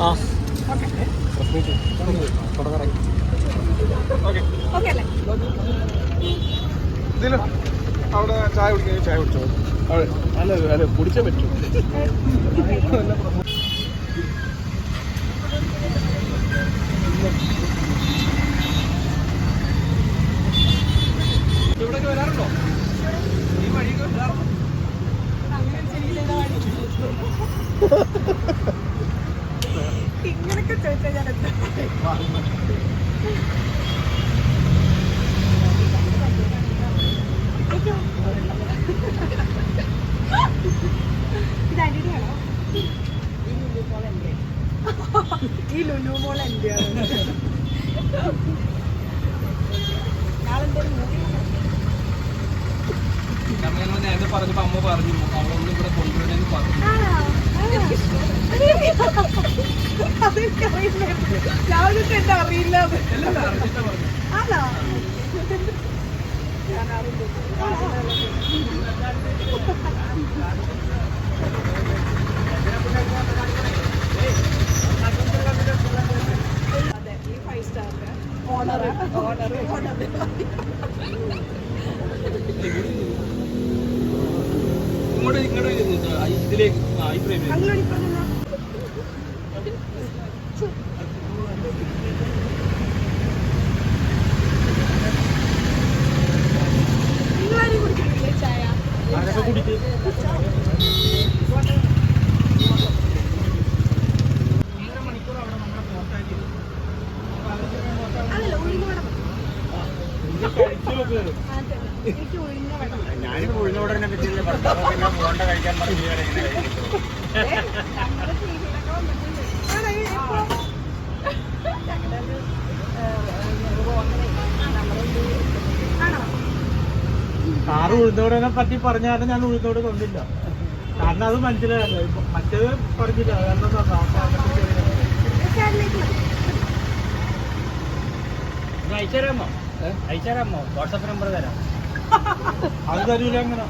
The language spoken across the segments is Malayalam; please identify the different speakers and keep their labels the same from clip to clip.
Speaker 1: ആ.
Speaker 2: ഓക്കെ.
Speaker 3: ഓക്കെ അല്ലേ?
Speaker 2: ഇതിൽ അവിടെ ചായ കുടിക്കാൻ ചായ കുടിച്ചോ? അവിടെ. അല്ല അല്ല കുടിച്ചേ പറ്റൂ. ഇവിടേക്ക്
Speaker 3: ഇങ്ങനൊക്കെ ചോദിച്ചാൽ ഞാൻ എന്താ ഇത് അനിയുടെയാണോ ഈ ലുലു മോൾ എന്റെയാണ്
Speaker 2: പറഞ്ഞു അമ്മ പറഞ്ഞു അവളൊന്നും ഇവിടെ കൊണ്ടുവരണമെന്ന് പറഞ്ഞു.
Speaker 3: അതെനിക്കറിയില്ല രാവിലത്തെ എന്താ അറിയില്ല ആണോ അതെ ഈ ഫൈവ് സ്റ്റാറിന്റെ ഓണർ ഓണർ ഓണർ
Speaker 1: കുടിച്ച്
Speaker 3: ഒരു ആണോ
Speaker 1: സാറ് ഉഴുന്നോടനെ പറ്റി പറഞ്ഞാലും ഞാൻ ഉഴുന്നോട് കൊണ്ടില്ല. കാരണം അത് മനസ്സിലായല്ലോ. മറ്റേത് പറഞ്ഞില്ല. കാരണം സാമ്പാറിനെ അയച്ചുതരാമോ വാട്സാപ്പ് നമ്പർ തരാം. അത് തരൂല അങ്ങനെ.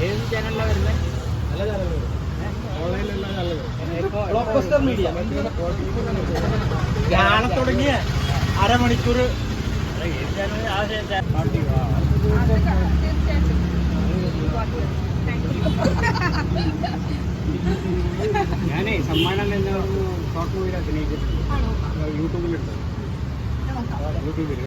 Speaker 1: ഏത് ചാനലിലാണ് വരുന്നത്? മീഡിയ നാളെ തുടങ്ങിയ അരമണിക്കൂർ ഞാനേ സമ്മാനം തന്നെ ഷോർട്ട് മൂവിയിൽ അഭിനയിച്ചിട്ടുണ്ട്.
Speaker 2: യൂട്യൂബിലുണ്ട് യൂട്യൂബിൽ.